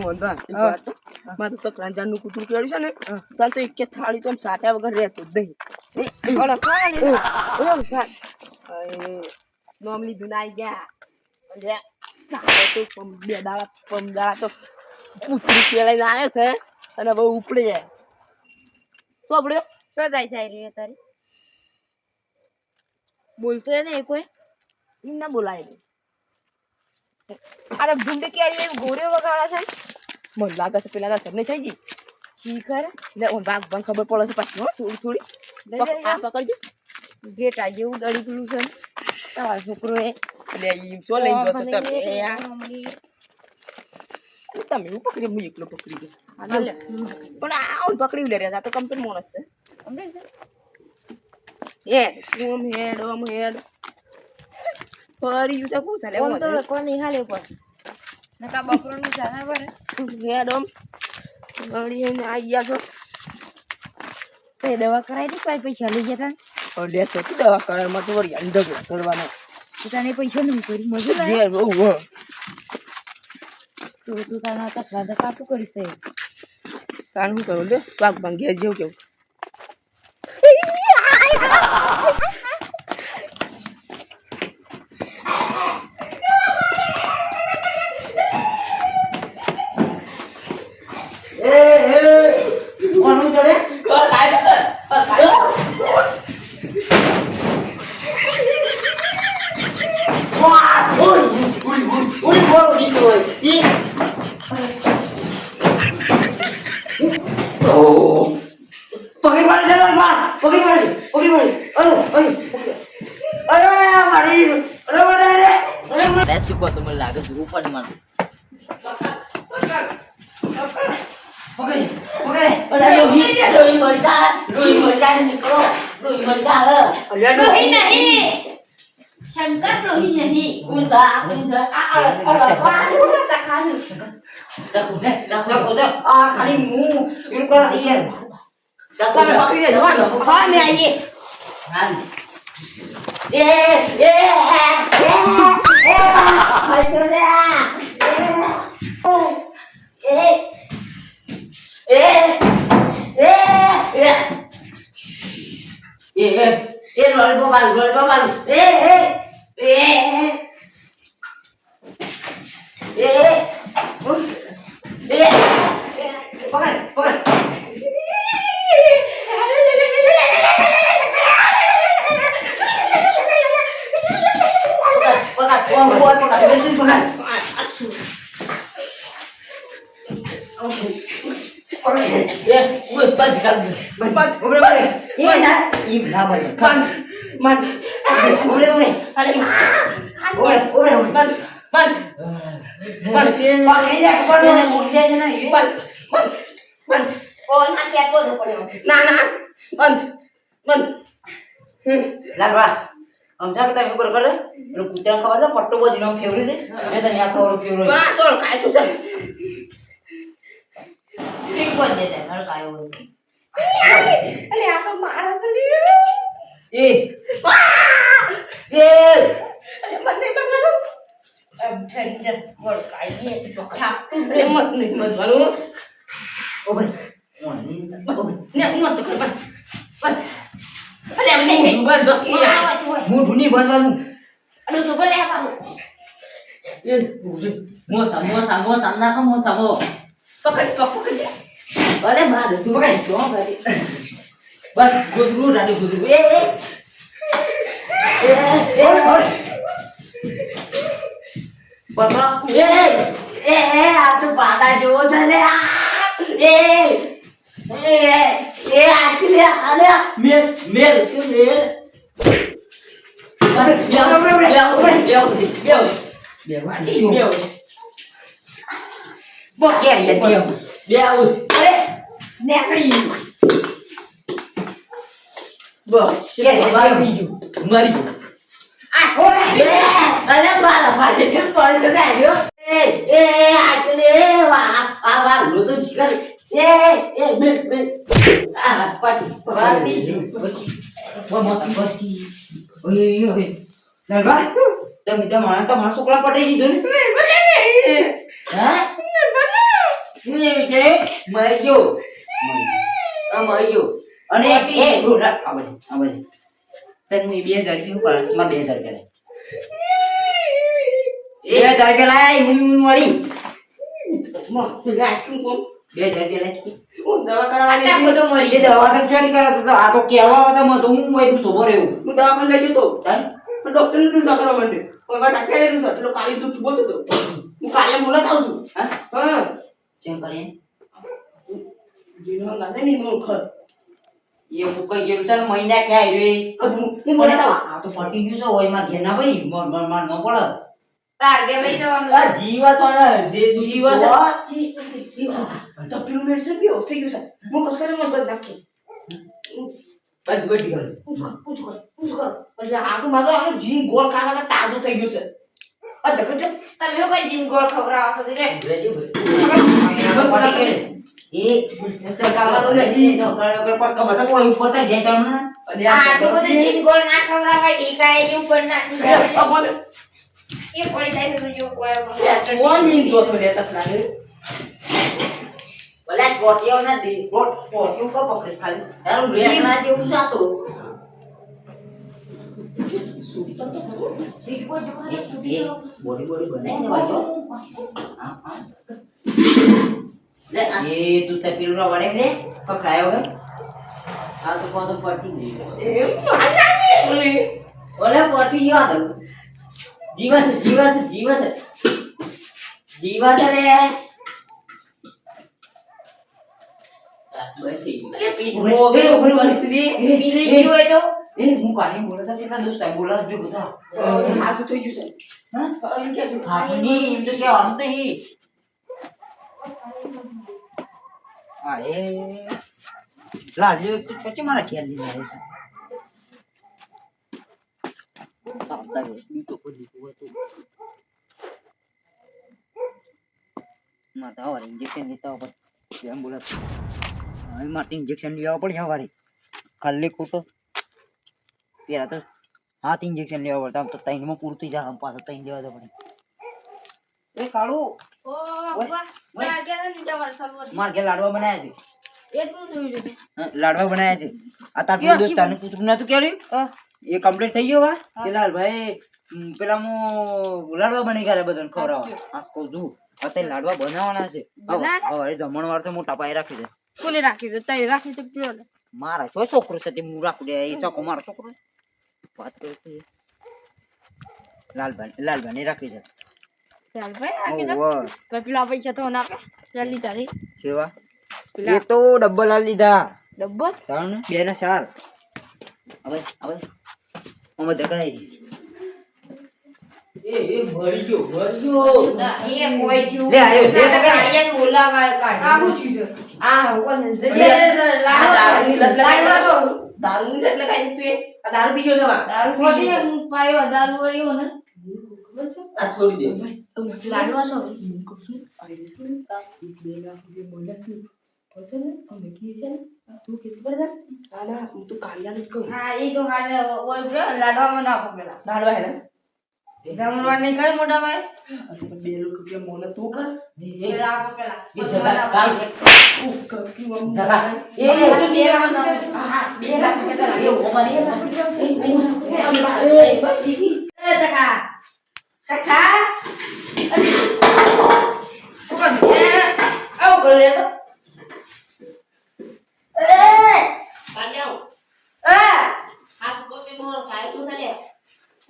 મોહનભાઈ એક હા. વાત કહું? મારે તો ત્રણ કૂતરું કર્યું છે ને હા. તો એક થાળી તો આમ વગર રહેતો જ નહીં. ઓલો ખાલી ઓલો ખાલી અરે, નોમ લીધું ના આઈ ગયા. તો બે દાડા પમ તો કૂતરું પેલાઈને આવ્યો છે અને બહુ ઉપડે. જાય શું આપડે શું જાય છે એ તારી. બોલતો ને કોઈ? ના બોલાય નહીં. અરે ભૂંડી કેરી એમ ગોરે વગાડે છે મને લાગે છે પેલા સર થઈ ગઈ શીખર એટલે ઓમ વાઘ પણ ખબર પડે છે પાછી હો થોડી થોડી લઈ પક- જઈ આ પકડજો ગેટા જેવું દડી પેલું છે તમારો છોકરો એ એટલે ઈ શું લઈ જશો તમે એ આ તમે એવું પકડી હું એકલો પકડી ગયો હાલે. પણ આ ઓમ પકડી લે રહ્યા છે આ તો કમ્પ્લીટ માણસ છે હે ઓમ હેડ ઓમ હેડ ફરી યુ છે. ચાલે ઓમ તો કોની હાલે પર નકા બકરોનું જાનવર હેડ ઓમ. ગળી ને આયા ગયા છો તે દવા કરાઈ દી કોઈ પૈસા લઈ જતા લે તો દવા કરારમાં તો વળી અંડો કરવાના. તને પૈસા નું કરી. મજૂર હો. તું તું તારા તકલા તો કાટું કરીશ તે. તાણ શું કરું? લે પાક ભાંગ ઘેર જેવું કેવું પકડી મારી પકડી મારી અયો અયો અરે મારી અરે મને અરે મેં શીખવા તો મને લાગે છે રૂપા ને મારું પકડી પકડી અરે લોહી લોહી મળતા લોહી મળતા નીકળો લોહી મળતા હ લોહી નહીં શંકર લોહી નહીં ગુંજા ગુંજા આ અળવા વાળું તકાનું તકુને તકુને આ ખાલી મું ઇરકા યાર જતાને પકડીને જવાનો હા મે આઈએ હા એ એ એ એ એ લોલીપોપ આલ લોલીપોપ આલ એ બંધ બંધ ઉભરે ઉભરે અરે ઓય ઓય બંધ બંધ બંધ પાકે જા પકડ ને મૂકી જાય ને બંધ બંધ બંધ ઓ ના ત્યાં બધું પડ્યો ના ના બંધ બંધ લાલવા સમજા કે તમે ઉપર કરે એટલે કૂતરા ખબર છે પટ્ટો બજીનો ફેવરે છે મેં તને આ ખબર ફેવરે હા તો કાય તો છે પીટ બોલ દે દે હળકાયો અરે આ તો મારા તો એ એ અરે મને બગાડો એમ ઠંડે ગોળ કાઈ ને તો ખાતું રે મત નહીં મત વાળું ઓબરે ને મત તો કર બસ અરે એમ નહીં બસ મોઢું નહીં બંધવાનું અરે તો બોલે આવું એ મોસા મોસા મોસા નાખો મોસા મો પકડ પકડ. અરે મારે તું પકડ. શું કરી? બસ ગોદરું રાડી ગોદરું એ એ એ પકડો એ એ એ આ તો પાડા જેવો છે ને એ એ એ આટલે આલે મેલ મેલ કે મેલ બો અરે અરે એ બે બે આ પાટી પાટી બમો પાટી ઓય ઓય નરવા તમે તમારા તમારા છોકરા પટાઈ દીધો ને? હા? મરી ગયો. મરી ગયો. અને એ રો રાખ આ બધે આ બધે તને હું બે હજાર ઉપર કરે માં બે હજાર કરે એ હજાર રૂપિયા લાય હું મળી માં, શું લાય, કોણ? બે હજાર રૂપિયા લાય. હું દવા કરવાની આ બધો મરી એ દવા તો ચાલી કરે તો? આ તો કહેવા હતા તો હું એટલું સોબો રહ્યો. હું દવાખાને લઈ જતો તન પણ ડોક્ટરને દૂધા કરવા માંડે કોઈ વાત આખે એ દૂધા તો કાળી દૂધ બોલતો તો. હું કાલે બોલત આવું છું. હા? હા. કેમ કરે જીનો લાગે ને એનો ખર. એ હું કઈ ગયેલું? ચાલ મહિના કે આવી રે. હું હું બોલત આવું આ તો ફટી ગયું છે હોય માર ઘેર ના ભાઈ મર મર ન પડે. તાગે લઈ જવાનું. આ જીવા તો ને જે જીવા છે ડોક્ટરનું મેડિસિન પીવો. થઈ ગયું છે. હું કસ કરે મન બંધ નાખી બસ બધી ગયો પૂછ કર પૂછ કર પૂછ કર. એટલે આગળ માગો આગળ જી ગોળ ખાતા તાજો થઈ ગયું છે. આ ધકટ તમે કોઈ જીન ગોળ ખવડાવો છો તે રેડી ભાઈ. ગયે. એ નહીં. તો કરે તો કોઈ ઉપર તો જે તમને અને આટલું બધું જીન ગોળ ના ખવડાવાય ટીકા એ ઉપર. આ બોલે એ પડી જાય તો જો કોઈ કોણની દોસ્ત લે તકલાને ઓલા ટોટિયો ના દી ટોટ ટોટિયો કો પકડે ખાલી. તારું રેસ ના જેવું જાતો રિપોર્ટ જો એ એ બોડી બોડી બનાવી દેવા જો હા હા. લે એ તું તે પેલું ના વડે લે પકડાયો હે. આ તો કોણ તો પટી ગઈ ઓલા પટી ગયો તો. જીવા છે જીવા છે જીવા છે જીવા છે રે હું કાઢી બોલો કેટલા દોસ્ત બોલા જો બધા હાથ થઈ ગયું છે. હા? એમ કે એમ તો કહેવાનું તો હી. હા એ લાડજો પછી મારા ખ્યાલ નહીં છે આવતા રહે, બીજો કોઈ હોય તો. સવારે injection લેતા પડે. Ambulance. હવે મારે ઇન્જેક્શન લેવા પડે સવારે ખાલી ખોટો પેલા તો હાથ ઇન્જેક્શન લેવા પડતા આમ તો ત્રણમાં પૂરું થઈ જાય આમ પાછા ત્રણ લેવા તો પડે એ કાળું માર ઘેર લાડવા બનાવ્યા છે. લાડવા બનાવ્યા છે. આ તાર કેવા પેલું દોસ્તારને પૂછવું નતું કર્યું એ કમ્પ્લીટ થઈ ગયો વા? હા. કે લાલભાઈ પેલા હું લાડવા બની ગયા બધાને ખવડાવવા. આ કહું છું અત્યારે લાડવા બનાવવાના છે. હવે જમણ વાર તો મોટા પાયે રાખી દે. કોને રાખી દે? તઈ રાખી દે? કયો મારા છો છોકરો છે તે હું રાખું દે. એ ચોકો મારો છોકરો વાત કરું લાલભાઈ લાલભાઈ રાખી દે. ચાલ ભાઈ પછી પેલા પૈસા તો ના ચાલી તારી સેવા એ તો ડબ્બલ આ લીધા ડબ્બો ત્રણ બે ને ચાર હવે હવે અમે ધકાઈ એ એ મરી ગયો મરી ગયો એ કોઈ થયું લે, આયો, લે, તકડા. કાળિયાને બોલાવાય કાઢી. આ શું થયું આ કોણ છે? લે, આ દારૂની લત લાડવા લગાડી તો. દારૂની લત લગાડી તું આ દારૂ પી છે દારૂ ખોટી પાયો દારૂ વાળ્યો ને આ છોડી દે લાડવા તો હા એ તો હાલે ઓય લાડવામાં ના પકડેલા જમણવાર નહીં કરે મોટા ભાઈ પેલા આ પકડેલા. એ જગા કાલ જગા એ બે લાખ ના- હા, બે લાખ પકડેલા. એ ઓમારી એ ટકા ટકા ઊભા બે આવું કરી લે તો એ એ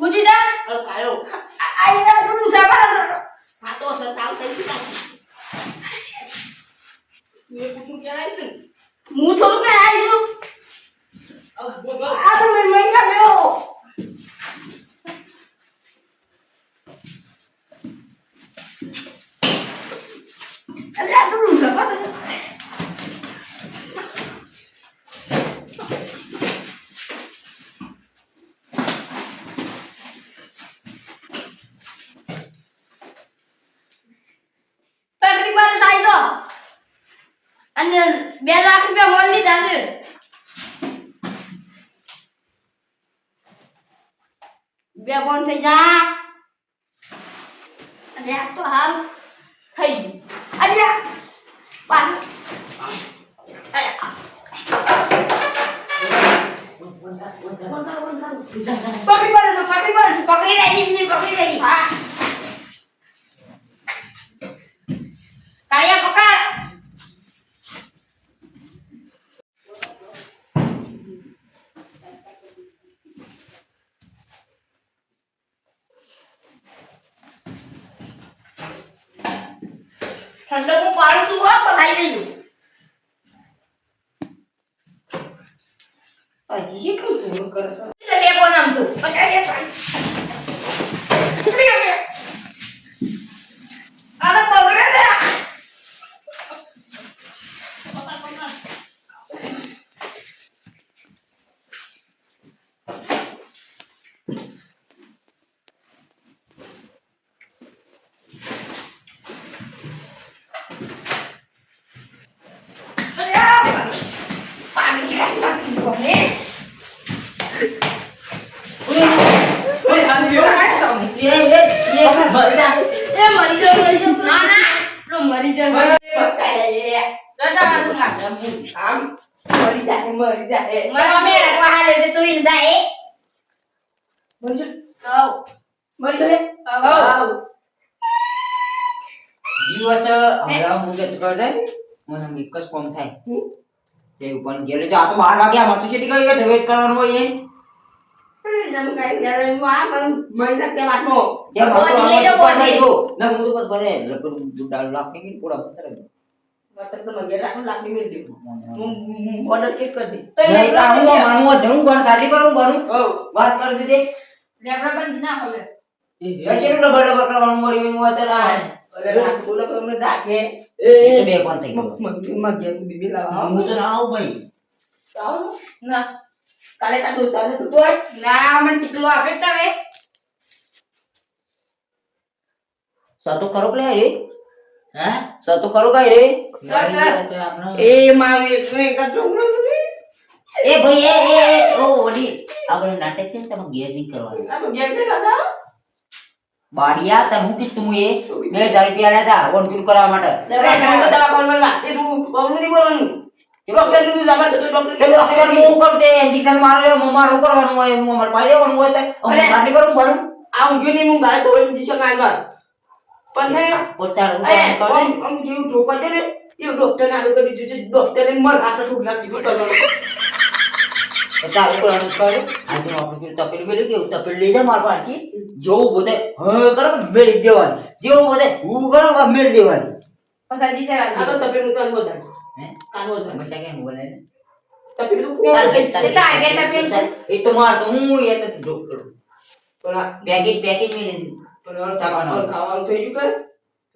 પૂછી જા આ આ એના ડુડુ સાબા હું થોડું કે આવી છું આ તો મેં મહિના લેવો અરે આ ડુડુ સાબા તો તકલીફ વાળો થાય તો અને બે લાખ રૂપિયા મોલ લીધા છે બે બોન થઈ જા. અને આ તો હાલ થઈ ગયું. અરે પકડી પડે પકડી પડે પકડી લેજી પકડી લેજી હા કાળિયા પકડ ઠંડક હું પાડું છું હો પતાઈ દઈશું હજી કેટલું થોડું કરે છે એટલે બે કોણ આમ તું પકડ બે ચાલ. આને પકડે ને અરે આ પાણી કાઢી નાખી કોને ઓય આમ જો એ એ એ મરી જા એ મરી જાવ મરી જાવ ના ના લો મરી જાવ બતાય દશા મારું ખા આમ મરી જાય મરી જાય મારા મેં રખવા હાલે છે તું ઇન દા એ મરી જાય હવ મરી જાય હવ જીવ હમણાં હું? કે કર દે મને એક જ કોમ થાય. તે પણ ગેલે જો આ તો 12 વાગ્યા માં તું કેટલી કરી વેટ કરવાનું હોય એ જમ કાઈ ત્યારે હું આ મને મહિના કે વાતનો? જે બોધી લઈ જાઓ, ના હું તો પર ભરે લકડ ડાળ લાખ કે પૂરા પથર મતલબ તો મગે રાખો લાકડી મેલ દે. હું ઓર્ડર કેસ કરી દે તો નહીં તો હું માનું ધરું કોણ સાચી કરું કરું વાત કરી દીધી બંધ ના હવે એ છે ડબલ ડબલ કરવાનું મળી હું. અત્યારે સતો કરો પ્લે રે હે? સતો કરો કઈ રે? એ એક ને. એ ભાઈ એ ઓ ઓડી આપણે નાટક છે તમે નહીં કરવાનું. કે બાડિયા તને હું કીધું હું એ? બે હજાર રૂપિયા લેતા ઓન પીલું કરવા માટે. દવા એ તું નહીં બોલવાનું. ડોક્ટરનું ડોક્ટર હું કરું ઇન્જેક્શન મારે મારું કરવાનું હોય હું અમારે પાડી હોય તો. કરું આ ઊંઘ્યો નહીં હું ગાય તો દિશા કાંઈ પણ છે ને પોતાનું કામ કરે. આમ જેવું ઠોકા છે ને એ ડોક્ટર નાડું કરી દીધું છે. ડોક્ટરે મર હાથ ઠોક દીધું તારું કરે. આજે આપણે પેલું તપેલું કેવું તપેલું લઈ જા માર પાછી જેવું બોતે હ કરો મેળી દેવાની. જેવું બોતે હું કરો મેળી દેવાની. પછી દિશે આ તો તપેલું કાન હે? કાન વધારે. મસા કેમ બોલે? ને તપેલું તો તાર્ગેટ એ તો આગળ એ તો માર તો હું એ તો ડોક્ટર પણ પેકેજ પેકેજ મેળી પણ આ ખાવાનું ખાવાનું થઈ ગયું કર.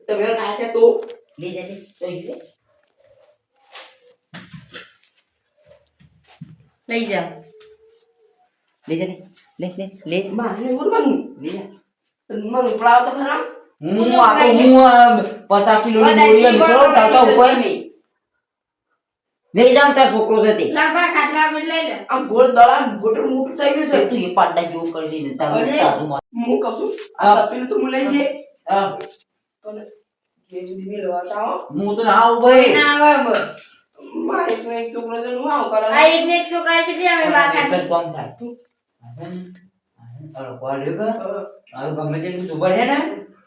તમે છે તો? લઈ જા તો લઈ જાઓ લઈ જા લે લે લે મારે બોલવાનું લઈ જા મને ઉપડાવો તો ખરા હું આ હું પચાસ કિલો ની બોરી કરો ટાટા ઉપર લઈ જામ તાર છોકરો છે તે ખાટલા પર લઈ લે આમ ગોળ દળા ગોટર મોટું થઈ ગયું છે તું એ પાડા જેવું કરી દઈને તારું અરે. સાધુ માં હું કહું છું આ તપેલું તો હું લઈ જઈએ હા. પણ જે સુધી મેં હું તો ના આવું ના આવે મારે એક એક છોકરો છે હું આવું કરે આ એક ને એક છોકરા છે અમે એક જ થાય? કે? ગમે છે ને?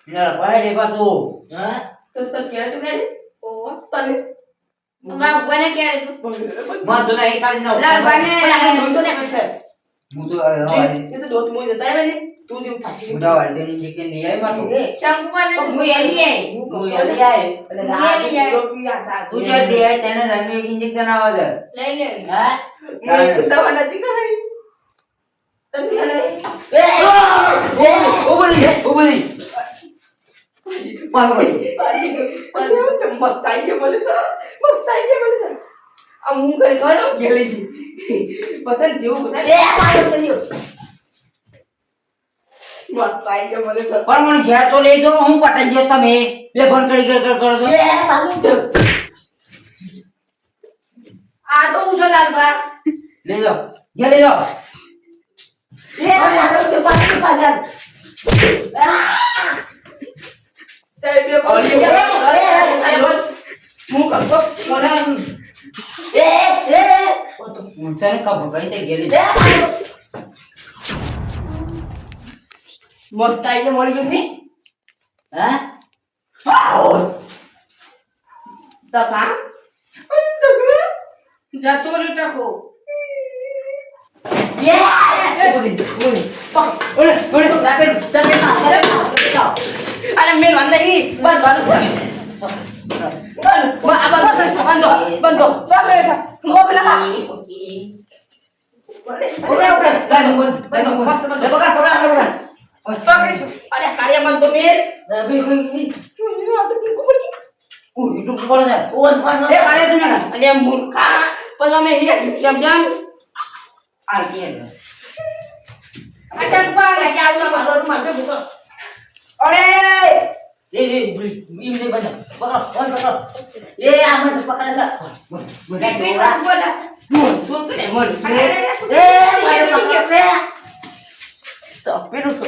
એને રે પાછું. હા? તો તો ક્યારે તું નહીં તને બને ક્યારે તું માં તો ના કાઢી નાખ. હું તો એ તો જતા રહે ને. તું હું તો હવારે તો injection લઈ આવી પાછું. શંકુમાને તો હું એલી આઈ હું હું કહું એ લઈ આવી. અને હું રાત. રોટલી આ શાક. તું જે લઈ આવી તેને ધરનું એક injection આવે છે. લઈ લે હા? મને તો દવા નથી કરાવી તમે એ, એ, ઊભો રહી, ઊભો રહી. પાછો વળી. મસ્ત આઈ ગયા બોલે સર મસ્ત આઈ ગયા બોલે સર આ હું કઈ ખરો ગેલી પસંદ જેવું બધા એ મારો કર્યો મસ્ત આઈ ગયા બોલે સર પણ મને ઘેર તો લઈ જાઓ, હું પટાઈ ગયો તમે. બે ફોન કરી કરી કરી કરો છો. આ તો ઉજો લાલબા લઈ જાઓ. ઘેર લઈ જાઓ. એ મારું તે પાછળ પાછળ. તે બે અરે હું કહું મને તને કબ ગઈ તે ગેલી મસ્ત આઈને મળી ગયું નહીં હા તો કામ જતો રે ટકો અરે મેં અંદર ઈ બંધ બંધ બંધ આ બંધ બંધો બંધો બંધ મો પેલા ખા ઓરે ઓરે ચાલ બંધ બંધ બંધ પકડ પકડ પકડ અરે કાર્ય બંધ તો મેલ ભઈ ભઈ ભઈ ઓ યુટ્યુબ પર છે ઓ પણ એ મારે તું ના અને મૂર્ખા પછી અમે હીરા જેમ જેમ આ કે અચ્છા બા કે આવું મારો રૂમ ભેગું કર અરે એ એ ઈમ ને બંધ પકડો બંધ પકડો એ આ બંધ પકડે છે પેટ બોલા એ મારે પકડે તો પેલું સો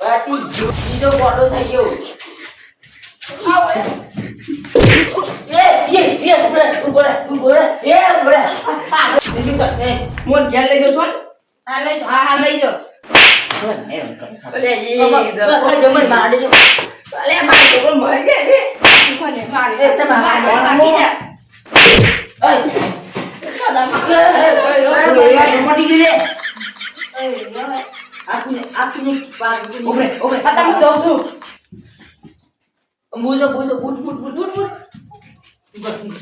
બાટી જો બીજો બોડો થઈ ગયો એ એ એ ઉભરે ઉભરે ઉભરે એ ઉભરે બીજું કર એ મોર ઘેર લઈ જજો છો આ લઈ હા હા લઈ જાઓ અલે બસ જમન માર દેજો અલે મારો છોકરો મરી ગયો રે કોને એ તમારા બાકી જા મટી ગઈ રે એ હવે આખુને આખુને પાર ઉભરે ઉભરે આ તમે જો છું મુજો મુજો બુટ બુટ બુટ બુટ બુટ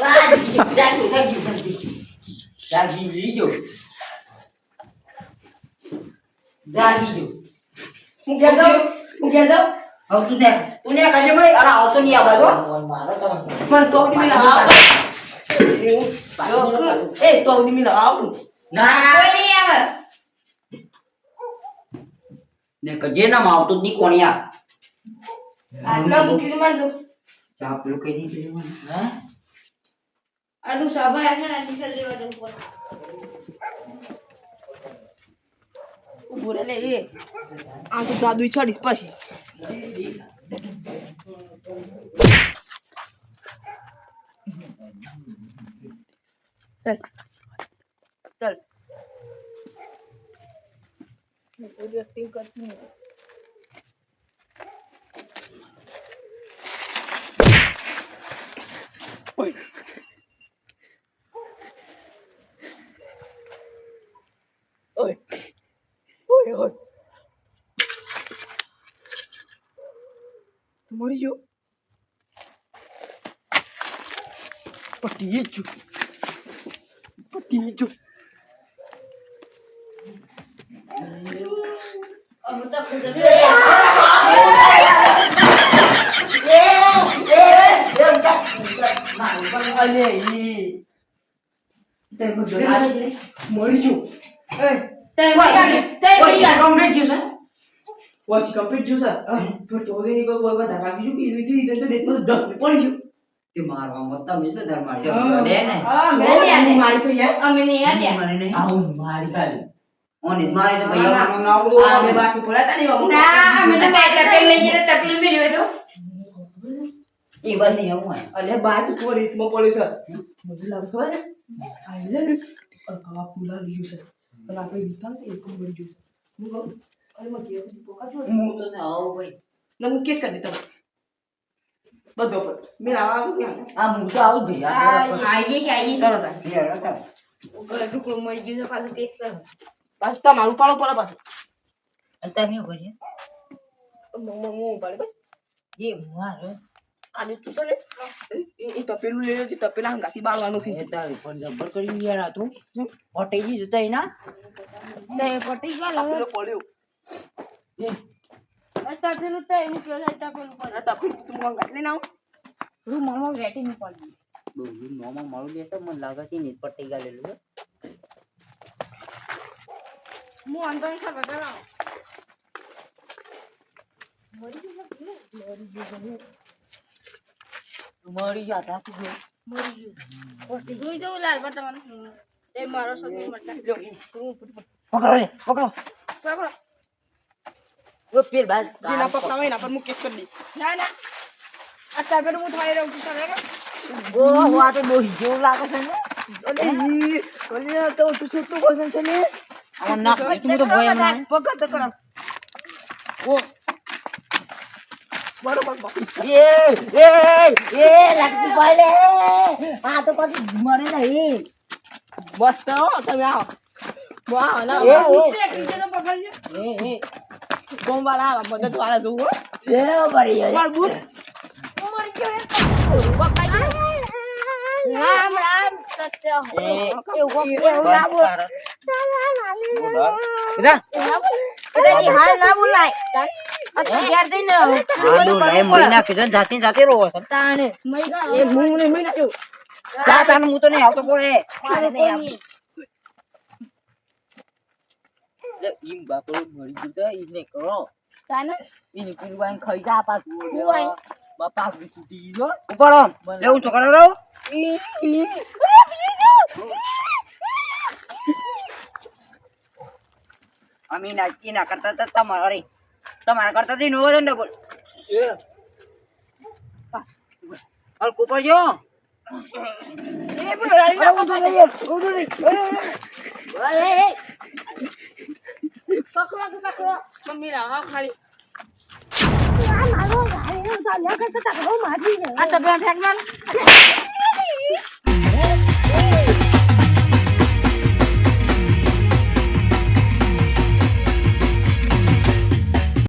રાજી રાજી રાજી રાજી રાજી લીજો રાજી જો હું ઘેર જાઉં હું ઘેર જાઉં હવે તું ને તું ને કાજે ભાઈ અરે આવતો નહીં આ બાજુ. મારો તો પણ તો ઉધી મિલા એ તો મિલા ના કોઈ નહીં આવે. ને કજે ના આવતો જ નહીં કોણિયા આટલા મૂકી દઉં તો ચા પેલું કઈ નહીં પીવું હે? આટલું સાબા ને લેવા ઊભો રે લે, એ. આ તો જાદુ છડીશ પછી. ચલ. ચલ. કોઈ વ્યક્તિ કરતી ઓય મરી ગયો પટી જો પટી જો હવે તો ખુદ અલે ઈ તે બધું મરી ગયો એ તે મરી તે મરી ગયા કમ્પ્લીટ જ્યુસ હે વોચ કમ્પ્લીટ જો સર પણ તો દેની કોઈ કોઈ વધારે બાકી જો કે લીધી તો ડેટમાં ડક પડી ગયો. તે મારવા મત તમે શું ધર મારી. દે ને. હા મેં નહીં આને મારી તો યાર. અમે નહીં યાર મને નહીં. આવું મારી કાલી ઓને મારી તો ભાઈ ના, ના. ના આવે. બાકી પડ્યા તા ને બાબુ ના અમે તો કાંઈ તપેલ લઈ જતા તપેલ મેલ્યો તો એ બસ નહીં આવું હોય. અલે બાર તો કોઈ રીતમાં પડ્યું સર મને લાગતો ખબર આઈ લે ને પુલા ફૂલા સર પણ આપણે વિતાન એક મરી ગયું હું કહું અરે માં ઘેર પછી પોકા છો હું તો ના આવું ના હું કેસ કરી દેતા બધો પર. મેં આવા આવું ક્યાં આ હું તો આવું ભાઈ. તો આઈએ છે આઈએ. ચલો. તા તો. ટુકડું મરી ગયું છે પાછું કેસ કરો. પાછું તમારું પાડો પડે પાછું. અને તમે શું કરીએ? હું પાડે બસ. જે મારે કાલે તું તો લે. એ- એ તપેલું લઈ લેજે તપેલા હંગાથી બાળવાનું છે. તારી પણ જબર કરી યાર આ તું. હોટેલ જતા એના તે પટી ગયા કે મારું લે તો મને લાગે છે ને પટ્ટી ગાલેલું હું અંદર ખબર કરાવ મરી ગયા તા શું? મરી ગયું જોઈ દઉં લાલ બા તમને એ મારો સગો મટા પકડો પકડો. પકડો. ઓ પેલ બાજ જેના પકડાવે એના પર મુકેશ કરી દે ના ના આ તગડ હું થઈ રહ્યું છું તમે ઓ આ તો ડોહી જેવું લાગે છે ને અરે ઈ ઓલે તો તું છૂટું કોઈ છે ને નાખ દે, તું તો ભય હમણાં પકડ તો કરા ઓ પકડ. આ બસ તો હો, તમે આવો ના. બીજાનો પકડજો એ એ ગોમ વાળા આવા મદદ વાળા જોવું હો. એ બળી ગયો. માર બૂટ મરી ગયો રામ રામ સત્ય એ એવું એવું ના બોલ. હાલ ના બોલાય. અત્યાર મરી નાખી જાતે જાતે રોવો છે. તાણે. મરી ગયો. હું ને મેં નાખ્યું. જા તાને હું તો નહીં આવતો કોઈ. મારે નહીં આવતું. એટલે ઈમ બાપો મરી ગયું છે ઈ ને કરો તાણે ઈ વાઈન ખાઈ જા પાછું વાઈન? બાપા છૂટી ગયો ઉપર આમ લેવું છોકરા રહો અમી ના ઈ ના કરતા તો તમારે તમારા કરતા થી નો વધે ને બોલ અરે કુપર જો. એ બોલો રાણી ના પકડજો. પકડો તો પકડો. મમ્મી હા ખાલી. આ તો બેઠકમાં